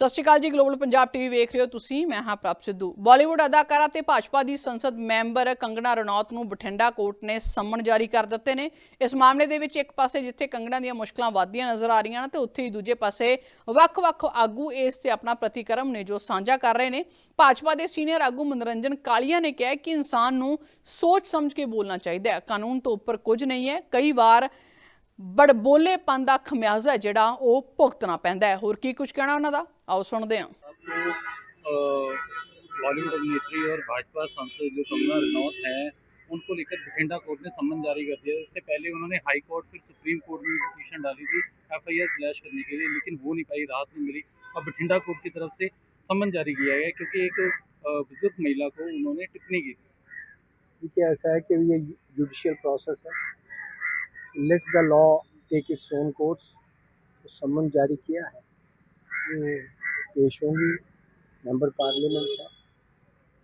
ਸਤਿ ਸ਼੍ਰੀ ਅਕਾਲ ਜੀ global Punjab TV ਵੇਖ ਰਹੇ ਹੋ ਤੁਸੀਂ। ਮੈਂ ਹਾਂ ਪ੍ਰਭ ਸਿੱਧੂ। ਬਾਲੀਵੁੱਡ ਅਦਾਕਾਰਾ ਤੇ ਭਾਜਪਾ ਦੀ ਸੰਸਦ ਮੈਂਬਰ ਕੰਗਣਾ ਰਣੌਤ ਨੂੰ ਬਠਿੰਡਾ ਕੋਰਟ ਨੇ ਸੰਮਨ ਜਾਰੀ ਕਰ ਦਿੱਤੇ ਨੇ। ਇਸ ਮਾਮਲੇ ਦੇ ਵਿੱਚ ਇੱਕ ਪਾਸੇ ਜਿੱਥੇ ਕੰਗਣਾ ਦੀਆਂ ਮੁਸ਼ਕਲਾਂ ਵਧਦੀਆਂ ਨਜ਼ਰ ਆ ਰਹੀਆਂ ਨੇ ਤੇ ਉੱਥੇ ਹੀ ਦੂਜੇ ਪਾਸੇ ਵੱਖ-ਵੱਖ ਆਗੂ ਇਸ ਤੇ ਆਪਣਾ ਪ੍ਰਤੀਕਰਮ ਨੇ ਜੋ ਸਾਂਝਾ ਕਰ ਰਹੇ ਨੇ। ਭਾਜਪਾ ਦੇ ਸੀਨੀਅਰ ਆਗੂ ਮਨੋਰੰਜਨ ਕਾਲੀਆ ਨੇ ਕਿਹਾ ਕਿ ਇਨਸਾਨ ਨੂੰ ਸੋਚ ਸਮਝ ਕੇ ਬੋਲਣਾ ਚਾਹੀਦਾ ਹੈ। ਕਾਨੂੰਨ ਤੋਂ ਉੱਪਰ ਕੁਝ ਨਹੀਂ ਹੈ। ਕਈ ਵਾਰ ਬੜਬੋਲੇਪਨ ਦਾ ਖਮਿਆਜ਼ਾ ਜਿਹੜਾ ਉਹ ਭੁਗਤਣਾ ਪੈਂਦਾ ਹੈ। ਹੋਰ ਕੀ ਕੁਝ ਕਹਿਣਾ ਉਹਨਾਂ ਦਾ? ਆਓ ਸੁਣਦੇ ਹਾਂ आपको बॉलीवुड अभिनेत्री और भाजपा सांसद जो कंगना रनौत हैं उनको लेकर बठिंडा कोर्ट ने सम्मन जारी कर दिया इससे पहले उन्होंने हाई कोर्ट फिर सुप्रीम कोर्ट में पिटीशन डाली थी एफ आई आर फ्लैश करने के लिए लेकिन हो नहीं पाई राहत नहीं मिली अब बठिंडा कोर्ट की तरफ से सम्मन जारी किया गया है क्योंकि एक अ, बुजुर्ग महिला को उन्होंने टिप्पणी की थी देखिए ऐसा है कि ये जुडिशियल प्रोसेस है let the law take its own course तो सम्मन जारी किया है वो पेश होंगी मेंबर पार्लियामेंट है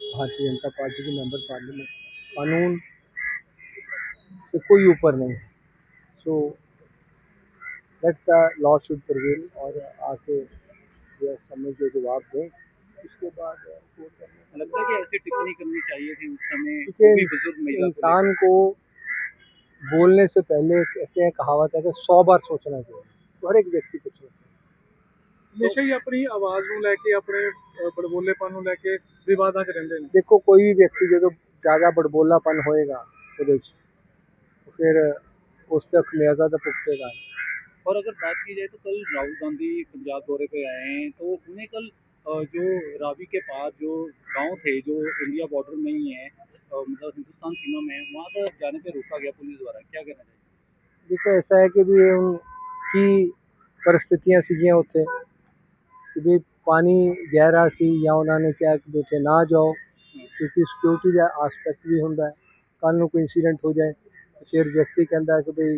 भारतीय जनता पार्टी की मेंबर पार्लियामेंट कानून से कोई ऊपर नहीं है। So let the law should prevail और आके जो समझ जो जवाब दें। उसके बाद लगता है कि ऐसी टिप्पणी करनी चाहिए थी उस समय को इंसान को बोलने से पहले कहते हैं कहावत है कि सौ बार सोचना चाहिए। तो हर एक व्यक्ति को सोचना ਹਮੇਸ਼ਾ ਹੀ ਆਪਣੀ ਆਵਾਜ਼ ਨੂੰ ਲੈ ਕੇ ਆਪਣੇ ਬੜਬੋਲੇਪਨ ਨੂੰ ਲੈ ਕੇ ਵਿਵਾਦਾਂ 'ਚ ਰਹਿੰਦੇ ਨੇ ਦੇਖੋ ਕੋਈ ਵੀ ਵਿਅਕਤੀ ਜਦੋਂ ਜ਼ਿਆਦਾ ਬੜਬੋਲਾਪਨ ਹੋਏਗਾ ਉਹਦੇ ਵਿੱਚ ਫਿਰ ਉਸ ਤੇ ਖਮਿਆਜ਼ਾ ਤਾਂ ਪੁੱਟੇਗਾ और अगर बात की जाए तो कल राहुल गांधी पंजाब दौरे पे आए हैं तो उन्हें कल जो रावी के पास जो गांव थे जो इंडिया बॉर्डर में ही है मतलब हिंदुस्तान सीमा में वहाँ पर जाने पे रोका गया पुलिस द्वारा क्या कहना चाहिए देखो ऐसा है कि भी उनकी परिस्थितियाँ सीगियाँ होते हैं ਕਿ ਵੀ ਪਾਣੀ ਗਹਿਰਾ ਸੀ ਜਾਂ ਉਹਨਾਂ ਨੇ ਕਿਹਾ ਕਿ ਵੀ ਉੱਥੇ ਨਾ ਜਾਓ ਕਿਉਂਕਿ ਸਿਕਿਉਰਿਟੀ ਦਾ ਆਸਪੈਕਟ ਵੀ ਹੁੰਦਾ ਹੈ ਕੱਲ ਨੂੰ ਕੋਈ ਇਨਸੀਡੈਂਟ ਹੋ ਜਾਏ ਤੇ ਫਿਰ ਵਿਅਕਤੀ ਕਹਿੰਦਾ ਕਿ ਭਈ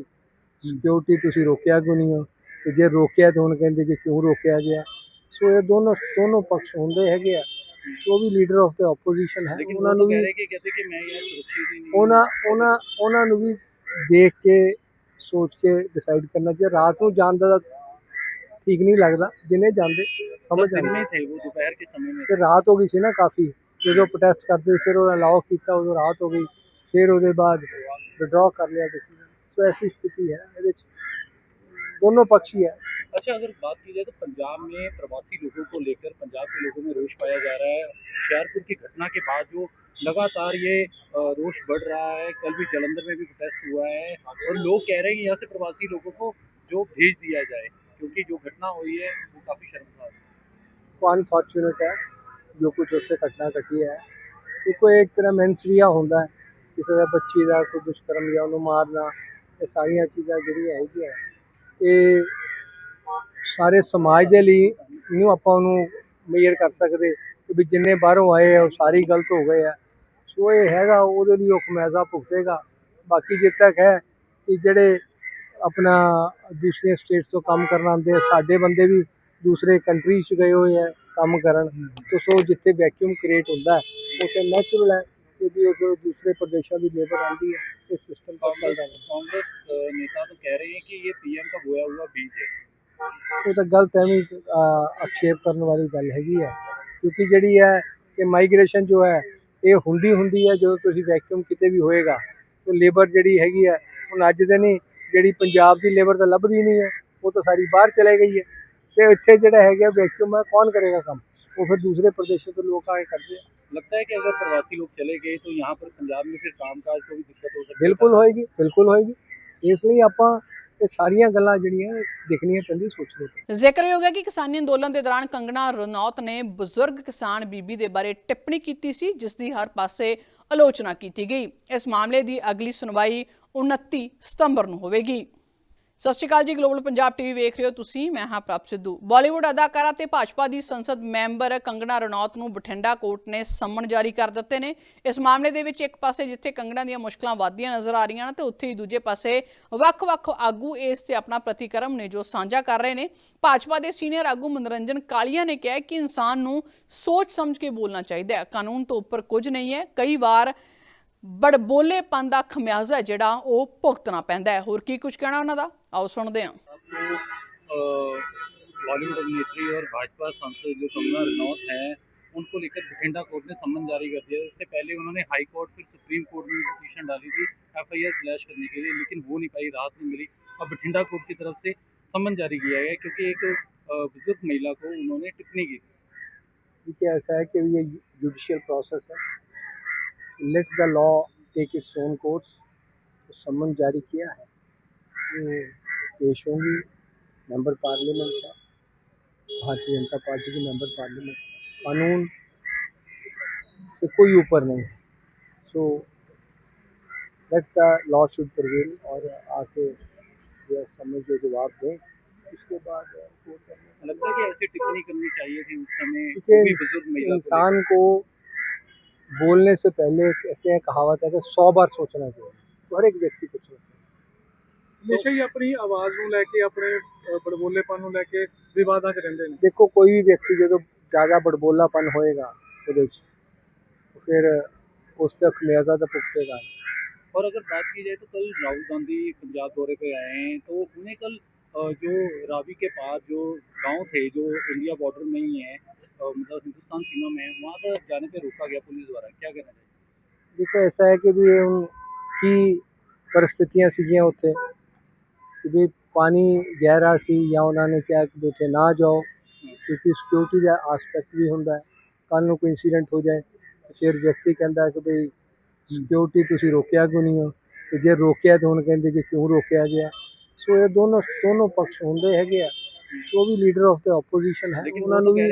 ਸਿਕਿਉਰਿਟੀ ਤੁਸੀਂ ਰੋਕਿਆ ਕਿਉਂ ਨਹੀਂ ਹੋ ਤੇ ਜੇ ਰੋਕਿਆ ਤਾਂ ਹੁਣ ਕਹਿੰਦੇ ਕਿ ਕਿਉਂ ਰੋਕਿਆ ਗਿਆ ਸੋ ਇਹ ਦੋਨੋਂ ਦੋਨੋਂ ਪਕਸ਼ ਹੁੰਦੇ ਹੈਗੇ ਆ ਉਹ ਵੀ ਲੀਡਰ ਆਫ ਦ ਆਪੋਜੀਸ਼ਨ ਹੈ लेकिन ਉਹਨਾਂ वो ਨੂੰ तो कह ਵੀ रहे हैं कि कहते कि मैं यहाँ सुरक्षित ही नहीं ਉਹਨਾਂ ਉਹਨਾਂ ਉਹਨਾਂ ਨੂੰ ਵੀ ਦੇਖ ਕੇ ਸੋਚ ਕੇ ਡਿਸਾਈਡ ਕਰਨਾ ਚਾਹੀਦਾ ਰਾਤ ਨੂੰ ਜਾਣ ਦਾ ਤਾਂ ਠੀਕ ਨਹੀਂ ਲੱਗਦਾ ਦਿਨੇ ਜਾਂਦੇ ਸਮਝ सब दिन ਆਉਂਦਾ में थे वो दोपहर के समय में ਤੇ ਰਾਤ ਹੋ ਗਈ ਸੀ ਨਾ ਕਾਫੀ ਜਦੋਂ ਪ੍ਰੋਟੈਸਟ ਕਰਦੇ ਫਿਰ ਉਹ ਅਲਾਉ ਕੀਤਾ ਉਦੋਂ ਰਾਤ ਹੋ ਗਈ ਫਿਰ ਉਹਦੇ ਬਾਅਦ ਵਿਡਰਾ ਕਰ ਲਿਆ ਡਿਸੀਜਨ ਸੋ ਐਸੀ ਸਥਿਤੀ ਹੈ ਇਹਦੇ ਚ ਦੋਨੋਂ ਪਕਸ਼ ਹੀ ਹੈ अच्छा अगर बात की जाए तो पंजाब में प्रवासी लोगों को लेकर पंजाब के लोगों में रोष पाया जा रहा है होशियारपुर की घटना के बाद जो लगातार ये अ, रोष बढ़ रहा है कल भी जलंधर में भी प्रोटेस्ट हुआ है और लोग कह रहे हैं कि यहाँ से प्रवासी लोगों को जो भेज दिया जाए क्योंकि जो घटना हुई है वो काफ़ी शर्मसार है ਕੋ ਅਨਫੋਰਚੂਨੇਟ ਹੈ ਜੋ ਕੁਝ ਉੱਥੇ ਘਟਨਾ ਘਟੀ ਹੈ ਦੇਖੋ ਇਹ ਇੱਕ ਤਰ੍ਹਾਂ ਮੈਂਸਰੀਆ ਹੁੰਦਾ ਹੈ ਕਿਸੇ ਦਾ ਬੱਚੀ ਦਾ ਕੋਈ ਦੁਸ਼ਕਰਮ ਜਾਂ ਉਹਨੂੰ ਮਾਰਨਾ ਇਹ ਸਾਰੀਆਂ ਚੀਜ਼ਾਂ ਜਿਹੜੀਆਂ ਹੈਗੀਆਂ ਇਹ ਸਾਰੇ ਸਮਾਜ ਦੇ ਲਈ ਨੂੰ ਆਪਾਂ ਉਹਨੂੰ ਮੇਜਰ ਕਰ ਸਕਦੇ ਕਿ ਵੀ ਜਿੰਨੇ ਬਾਹਰੋਂ ਆਏ ਆ ਉਹ ਸਾਰੇ ਹੀ ਗਲਤ ਹੋ ਗਏ ਆ ਸੋ ਇਹ ਹੈਗਾ ਉਹਦੇ ਲਈ ਉਹ ਖਮਿਆਜ਼ਾ ਭੁਗਤੇਗਾ ਬਾਕੀ ਜਿੱਦ ਤੱਕ ਹੈ ਕਿ ਜਿਹੜੇ ਆਪਣਾ ਦੂਸਰੀਆਂ ਸਟੇਟਸ ਤੋਂ ਕੰਮ ਕਰਨ ਆਉਂਦੇ ਆ ਸਾਡੇ ਬੰਦੇ ਵੀ ਦੂਸਰੇ ਕੰਟਰੀ 'ਚ ਗਏ ਹੋਏ ਆ ਕੰਮ ਕਰਨ ਤੇ ਸੋ ਜਿੱਥੇ ਵੈਕਿਊਮ ਕ੍ਰੀਏਟ ਹੁੰਦਾ ਹੈ ਉੱਥੇ ਨੈਚੁਰਲ ਹੈ ਕਿ ਵੀ ਉਹ ਦੂਸਰੇ ਪ੍ਰਦੇਸ਼ਾਂ ਦੀ ਲੇਬਰ ਆਉਂਦੀ ਹੈ ਇਹ ਸਿਸਟਮ ਤਾਂ कांग्रेस ਚੱਲਦਾ ਨਹੀਂ कांग्रेस अ, नेता तो कह रहे हैं कि ये पीएम का बोया हुआ बीज है ਇਹ ਤਾਂ ਗਲਤ ਐਵੇਂ ਹੀ, ਅਹ, ਆਖੇਪ ਕਰਨ ਵਾਲੀ ਗੱਲ ਹੈਗੀ ਹੈ ਕਿਉਂਕਿ ਜਿਹੜੀ ਹੈ ਕਿ ਮਾਈਗ੍ਰੇਸ਼ਨ ਜੋ ਹੈ ਇਹ ਹੁੰਦੀ ਹੁੰਦੀ ਹੈ ਜਦੋਂ ਤੁਸੀਂ ਵੈਕਿਊਮ ਕਿਤੇ ਵੀ ਹੋਏਗਾ ਤਾਂ ਲੇਬਰ ਜਿਹੜੀ ਹੈਗੀ ਹੈ ਹੁਣ ਅੱਜ ਦੇ ਨਹੀਂ ਜਿਹੜੀ ਪੰਜਾਬ ਦੀ ਲੇਬਰ ਤਾਂ ਲੱਭਦੀ ਨਹੀਂ ਹੈ ਉਹ ਤਾਂ ਸਾਰੀ ਬਾਹਰ ਚਲੇ ਗਈ ਹੈ ਤੇ ਇੱਥੇ ਜਿਹੜਾ ਹੈਗਾ ਵੈਕਿਊਮ ਹੈ ਕੌਣ ਕਰੇਗਾ ਕੰਮ ਉਹ ਫਿਰ ਦੂਸਰੇ ਪ੍ਰਦੇਸ਼ੋਂ ਤੋਂ ਲੋਕ ਆ ਕੇ ਕਰਦੇ ਆ लगता है कि अगर प्रवासी लोग चले गए तो यहाँ पर पंजाब में फिर कामकाज को भी दिक्कत हो सकती है ਬਿਲਕੁਲ ਹੋਏਗੀ ਬਿਲਕੁਲ ਹੋਏਗੀ ਇਸ ਲਈ ਆਪਾਂ ਇਹ ਸਾਰੀਆਂ ਗੱਲਾਂ ਜਿਹੜੀਆਂ ਦੇਖਣੀਆਂ ਪੈਂਦੀ ਸੋਚਣੀਆਂ ਪੈਂਦੀਆਂ ਜ਼ਿਕਰਯੋਗ ਹੈ ਕਿ ਕਿਸਾਨੀ ਅੰਦੋਲਨ ਦੇ ਦੌਰਾਨ ਕੰਗਣਾ ਰਣੌਤ ਨੇ ਬਜ਼ੁਰਗ ਕਿਸਾਨ ਬੀਬੀ ਦੇ ਬਾਰੇ ਟਿੱਪਣੀ ਕੀਤੀ ਸੀ ਜਿਸ ਦੀ ਹਰ ਪਾਸੇ ਆਲੋਚਨਾ ਕੀਤੀ ਗਈ ਇਸ ਮਾਮਲੇ ਦੀ ਅਗਲੀ ਸੁਣਵਾਈ 29 ਸਤੰਬਰ ਨੂੰ ਹੋਵੇਗੀ। ਸਤਿ ਸ਼੍ਰੀ ਅਕਾਲ ਜੀ ਗਲੋਬਲ ਪੰਜਾਬ ਟੀਵੀ ਵੇਖ ਰਹੇ ਹੋ ਤੁਸੀਂ, ਮੈਂ ਹਾਂ ਪ੍ਰਭ ਸਿੱਧੂ। ਬਾਲੀਵੁੱਡ ਅਦਾਕਾਰਾ ਤੇ ਭਾਜਪਾ ਦੀ ਸੰਸਦ ਮੈਂਬਰ ਕੰਗਣਾ ਰਣੌਤ ਨੂੰ ਬਠਿੰਡਾ ਕੋਰਟ ਨੇ ਸੰਮਨ ਜਾਰੀ ਕਰ ਦਿੱਤੇ ਨੇ। ਇਸ ਮਾਮਲੇ ਦੇ ਵਿੱਚ ਇੱਕ ਪਾਸੇ ਜਿੱਥੇ ਕੰਗਣਾ ਦੀਆਂ ਮੁਸ਼ਕਲਾਂ ਵਧਦੀਆਂ ਨਜ਼ਰ ਆ ਰਹੀਆਂ ਨੇ, ਤੇ ਉੱਥੇ ਹੀ ਦੂਜੇ ਪਾਸੇ ਵੱਖ-ਵੱਖ ਆਗੂ ਇਸ ਤੇ ਆਪਣਾ ਪ੍ਰਤੀਕਰਮ ਨੇ ਜੋ ਸਾਂਝਾ ਕਰ ਰਹੇ ਨੇ। ਭਾਜਪਾ ਦੇ ਸੀਨੀਅਰ ਆਗੂ ਮਨੋਰੰਜਨ ਕਾਲੀਆ ਨੇ ਕਿਹਾ ਕਿ ਇਨਸਾਨ ਨੂੰ ਸੋਚ ਸਮਝ ਕੇ ਬੋਲਣਾ ਚਾਹੀਦਾ ਹੈ। ਕਾਨੂੰਨ ਤੋਂ ਉੱਪਰ ਕੁਝ ਨਹੀਂ ਹੈ। ਕਈ ਵਾਰ ਬੜਬੋਲੇਪਨ ਦਾ ਖਮਿਆਜ਼ਾ ਜਿਹੜਾ ਉਹ ਭੁਗਤਣਾ ਪੈਂਦਾ ਹੈ ਹੋਰ ਕੀ ਕੁਝ ਕਹਿਣਾ ਉਹਨਾਂ ਦਾ ਆਓ ਸੁਣਦੇ ਹਾਂ आपको अ, बॉलीवुड अभिनेत्री और भाजपा सांसद जो कंगना रनौत हैं उनको लेकर बठिंडा कोर्ट ने सम्मन जारी कर दिया इससे पहले उन्होंने हाई कोर्ट फिर सुप्रीम कोर्ट में पिटीशन डाली थी एफ आई आर क्लैश करने के लिए लेकिन हो नहीं पाई राहत नहीं मिली अब बठिंडा कोर्ट की तरफ से सम्मन जारी किया गया क्योंकि एक अ, बुजुर्ग महिला को उन्होंने टिप्पणी की थी देखिए ऐसा है कि ये जुडिशियल प्रोसेस है let the law take its own course तो सम्मन जारी किया है। पेश होंगी मेंबर पार्लियामेंट है भारतीय जनता पार्टी की मेंबर पार्लियामेंट कानून से कोई ऊपर नहीं है। So let the law should prevail और आके जो है समझ जो जवाब दें। उसके बाद लगता है कि ऐसी टिप्पणी करनी चाहिए थी उस समय को इंसान को बोलने से पहले कहते हैं कहावत है कि सौ बार सोचना चाहिए तो हर एक व्यक्ति को सोचना ਹਮੇਸ਼ਾ ਹੀ ਆਪਣੀ ਆਵਾਜ਼ ਨੂੰ ਲੈ ਕੇ ਆਪਣੇ ਅ, ਬੜਬੋਲੇਪਨ ਨੂੰ ਲੈ ਕੇ ਵਿਵਾਦਾਂ 'ਚ ਰਹਿੰਦੇ ਨੇ ਦੇਖੋ ਕੋਈ ਵੀ ਵਿਅਕਤੀ ਜਦੋਂ ਜ਼ਿਆਦਾ ਬੜਬੋਲਾਪਨ ਹੋਏਗਾ ਉਹਦੇ 'ਚ तो फिर उससे खमियाजा तो भुगतेगा और अगर बात की जाए तो कल राहुल गांधी पंजाब दौरे पे आए हैं तो उन्हें कल अ, जो रावी के पास जो गांव थे जो इंडिया बॉर्डर में ही है अ, मतलब हिंदुस्तान सीमा में है, वहाँ पर जाने पे रोका गया पुलिस द्वारा क्या कहना चाहिए ਦੇਖੋ ਐਸਾ ਹੈ ਕਿ ਵੀ ਇਹ ਹੁਣ ਕੀ परिस्थितियां ਸੀਗੀਆਂ ਉੱਥੇ ਕਿ ਵੀ ਪਾਣੀ ਗਹਿਰਾ ਸੀ ਜਾਂ ਉਹਨਾਂ ਨੇ ਕਿਹਾ ਕਿ ਵੀ ਉੱਥੇ ਨਾ ਜਾਓ ਕਿਉਂਕਿ ਸਿਕਿਉਰਿਟੀ ਦਾ ਆਸਪੈਕਟ ਵੀ ਹੁੰਦਾ ਹੈ ਕੱਲ ਨੂੰ ਕੋਈ ਇਨਸੀਡੈਂਟ ਹੋ ਜਾਏ ਤੇ ਫਿਰ ਵਿਅਕਤੀ ਕਹਿੰਦਾ ਹੈ ਕਿ ਭਈ ਸਿਕਿਉਰਿਟੀ ਤੁਸੀਂ ਰੋਕਿਆ ਕਿਉਂ ਨਹੀਂ ਹੋ ਤੇ ਜੇ ਰੋਕਿਆ ਤਾਂ ਹੁਣ ਕਹਿੰਦੇ ਕਿ ਕਿਉਂ ਰੋਕਿਆ ਗਿਆ ਸੋ ਇਹ ਦੋਨੋਂ ਦੋਨੋਂ ਪਕਸ਼ ਹੁੰਦੇ ਹੈਗੇ ਆ ਉਹ ਵੀ ਲੀਡਰ ਆਫ ਦ ਆਪੋਜੀਸ਼ਨ ਹੈ। ਉਹਨਾਂ ਨੂੰ ਵੀ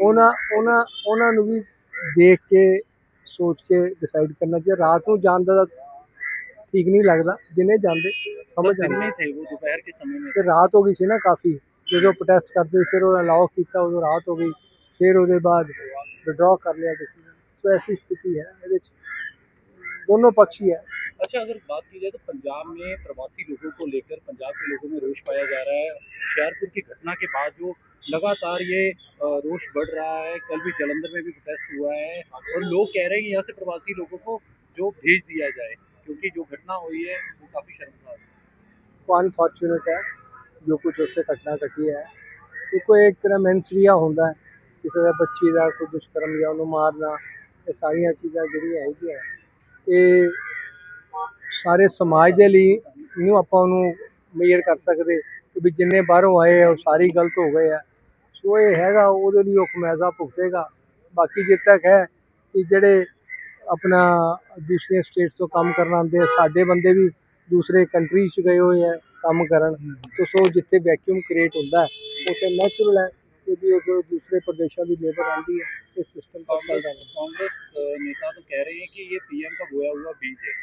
ਉਹਨਾਂ ਉਹਨਾਂ ਉਹਨਾਂ ਨੂੰ ਵੀ ਦੇਖ ਕੇ ਸੋਚ ਕੇ ਡਿਸਾਈਡ ਕਰਨਾ ਚਾਹੀਦਾ। ਰਾਤ ਨੂੰ ਜਾਣ ਦਾ ਠੀਕ ਨਹੀਂ ਲੱਗਦਾ। ਦਿਨੇ ਜਾਂਦੇ ਸਮਝ ਆਉਂਦੀ। ਥੇ ਉਹ ਦੁਪਹਿਰ ਕੇ ਸਮੇਂ ਮੇਂ ਤੇ ਰਾਤ ਹੋ ਗਈ ਸੀ ਨਾ ਕਾਫੀ। ਜਦੋਂ ਪ੍ਰੋਟੈਸਟ ਕਰਦੇ ਫਿਰ ਉਹ ਅਲਾਉ ਕੀਤਾ ਉਦੋਂ ਰਾਤ ਹੋ ਗਈ। ਫਿਰ ਉਹਦੇ ਬਾਅਦ ਵਿਡਰਾ ਕਰ ਲਿਆ ਕਿਸੇ ਨੇ। ਸੋ ਐਸੀ ਸਥਿਤੀ ਹੈ ਇਹਦੇ ਵਿੱਚ। ਦੋਨੋਂ ਪੱਖੀ ਹੈ। अच्छा अगर बात की जाए तो पंजाब में प्रवासी लोगों को लेकर पंजाब के लोगों में रोष पाया जा रहा है हुशियारपुर की घटना के बाद जो लगातार ये अ, रोष बढ़ रहा है कल भी जलंधर में भी प्रोटेस्ट हुआ है और लोग कह रहे हैं कि यहाँ से प्रवासी लोगों को जो भेज दिया जाए क्योंकि जो घटना हुई है वो काफ़ी शर्मसार है ਉਹ ਅਨਫੋਰਚੂਨੇਟ ਹੈ ਜੋ ਕੁਝ ਉੱਥੇ ਘਟਨਾ ਘਟੀ ਹੈ ਇੱਕੋ ਇੱਕ ਤਰ੍ਹਾਂ ਮੈਂਸਰੀਆ ਹੁੰਦਾ ਹੈ ਕਿਸੇ ਦਾ ਬੱਚੀ ਦਾ ਕੋਈ ਦੁਸ਼ਕਰਮ ਜਾਂ ਉਹਨੂੰ ਮਾਰਨਾ ਇਹ ਸਾਰੀਆਂ ਚੀਜ਼ਾਂ ਜਿਹੜੀਆਂ ਹੈਗੀਆਂ ਇਹ ਸਾਰੇ ਸਮਾਜ ਦੇ ਲਈ ਨੂੰ ਆਪਾਂ ਉਹਨੂੰ ਮੇਜਰ ਕਰ ਸਕਦੇ ਕਿ ਵੀ ਜਿੰਨੇ ਬਾਹਰੋਂ ਆਏ ਆ ਉਹ ਸਾਰੇ ਹੀ ਗਲਤ ਹੋ ਗਏ ਆ ਸੋ ਇਹ ਹੈਗਾ ਉਹਦੇ ਲਈ ਉਹ ਖਮਿਆਜ਼ਾ ਭੁਗਤੇਗਾ ਬਾਕੀ ਜਿੱਦ ਤੱਕ ਹੈ ਕਿ ਜਿਹੜੇ ਆਪਣਾ ਦੂਸਰੀਆਂ ਸਟੇਟਸ ਤੋਂ ਕੰਮ ਕਰਨ ਆਉਂਦੇ ਆ ਸਾਡੇ ਬੰਦੇ ਵੀ ਦੂਸਰੇ ਕੰਟਰੀ 'ਚ ਗਏ ਹੋਏ ਆ ਕੰਮ ਕਰਨ ਤੇ ਸੋ ਜਿੱਥੇ ਵੈਕਿਊਮ ਕ੍ਰੀਏਟ ਹੁੰਦਾ ਹੈ ਉੱਥੇ ਨੈਚੁਰਲ ਹੈ ਕਿ ਵੀ ਉਹ ਦੂਸਰੇ ਪ੍ਰਦੇਸ਼ਾਂ ਦੀ ਲੇਬਰ ਆਉਂਦੀ ਹੈ ਇਹ ਸਿਸਟਮ ਤਾਂ कांग्रेस ਚੱਲਦਾ ਨਹੀਂ कांग्रेस अ, नेता तो कह रहे हैं कि ये पीएम का बोया हुआ बीज है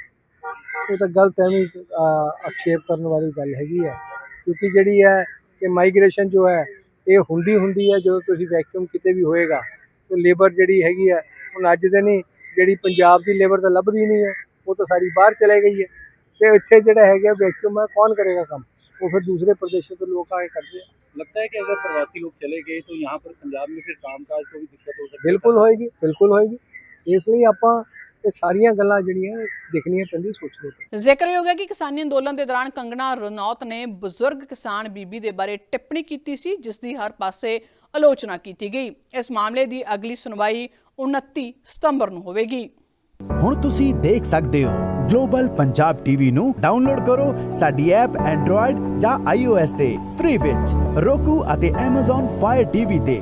ਇਹ ਤਾਂ ਗਲਤ ਐਵੇਂ ਅਹ, ਆਖੇਪ ਕਰਨ ਵਾਲੀ ਗੱਲ ਹੈਗੀ ਹੈ ਕਿਉਂਕਿ ਜਿਹੜੀ ਹੈ ਕਿ ਮਾਈਗ੍ਰੇਸ਼ਨ ਜੋ ਹੈ ਇਹ ਹੁੰਦੀ ਹੁੰਦੀ ਹੈ ਜਦੋਂ ਤੁਸੀਂ ਵੈਕਿਊਮ ਕਿਤੇ ਵੀ ਹੋਏਗਾ ਤਾਂ ਲੇਬਰ ਜਿਹੜੀ ਹੈਗੀ ਹੈ ਹੁਣ ਅੱਜ ਦੇ ਨਹੀਂ ਜਿਹੜੀ ਪੰਜਾਬ ਦੀ ਲੇਬਰ ਤਾਂ ਲੱਭਦੀ ਨਹੀਂ ਹੈ ਉਹ ਤਾਂ ਸਾਰੀ ਬਾਹਰ ਚਲੇ ਗਈ ਹੈ ਤੇ ਇੱਥੇ ਜਿਹੜਾ ਹੈਗਾ ਵੈਕਿਊਮ ਹੈ ਕੌਣ ਕਰੇਗਾ ਕੰਮ ਉਹ ਫਿਰ ਦੂਸਰੇ ਪ੍ਰਦੇਸ਼ੋਂ ਤੋਂ ਲੋਕ ਆ ਕੇ ਕਰਦੇ ਆ लगता है कि अगर प्रवासी लोग चले गए तो यहाँ पर पंजाब में फिर कामकाज को भी दिक्कत हो सकती है ਬਿਲਕੁਲ ਹੋਏਗੀ ਬਿਲਕੁਲ ਹੋਏਗੀ ਇਸ ਲਈ ਆਪਾਂ ਇਹ ਸਾਰੀਆਂ ਗੱਲਾਂ ਜਿਹੜੀਆਂ ਦੇਖਣੀਆਂ ਪੈਂਦੀਆਂ ਸੋਚਣੀਆਂ ਪੈਂਦੀਆਂ। ਜ਼ਿਕਰਯੋਗ ਹੈ ਕਿ ਕਿਸਾਨੀ ਅੰਦੋਲਨ ਦੇ ਦੌਰਾਨ ਕੰਗਣਾ ਰਣੌਤ ਨੇ ਬਜ਼ੁਰਗ ਕਿਸਾਨ ਬੀਬੀ ਦੇ ਬਾਰੇ ਟਿੱਪਣੀ ਕੀਤੀ ਸੀ ਜਿਸ ਦੀ ਹਰ ਪਾਸੇ ਆਲੋਚਨਾ ਕੀਤੀ ਗਈ। ਇਸ ਮਾਮਲੇ ਦੀ ਅਗਲੀ ਸੁਣਵਾਈ 29 ਸਤੰਬਰ ਨੂੰ ਹੋਵੇਗੀ। ਹੁਣ ਤੁਸੀਂ ਦੇਖ ਸਕਦੇ ਹੋ ਗਲੋਬਲ ਪੰਜਾਬ ਟੀਵੀ ਨੂੰ ਡਾਊਨਲੋਡ ਕਰੋ ਸਾਡੀ ਐਪ ਐਂਡਰੋਇਡ ਜਾਂ iOS ਤੇ ਫ੍ਰੀ ਵਿੱਚ roku ਅਤੇ Amazon Fire TV ਤੇ।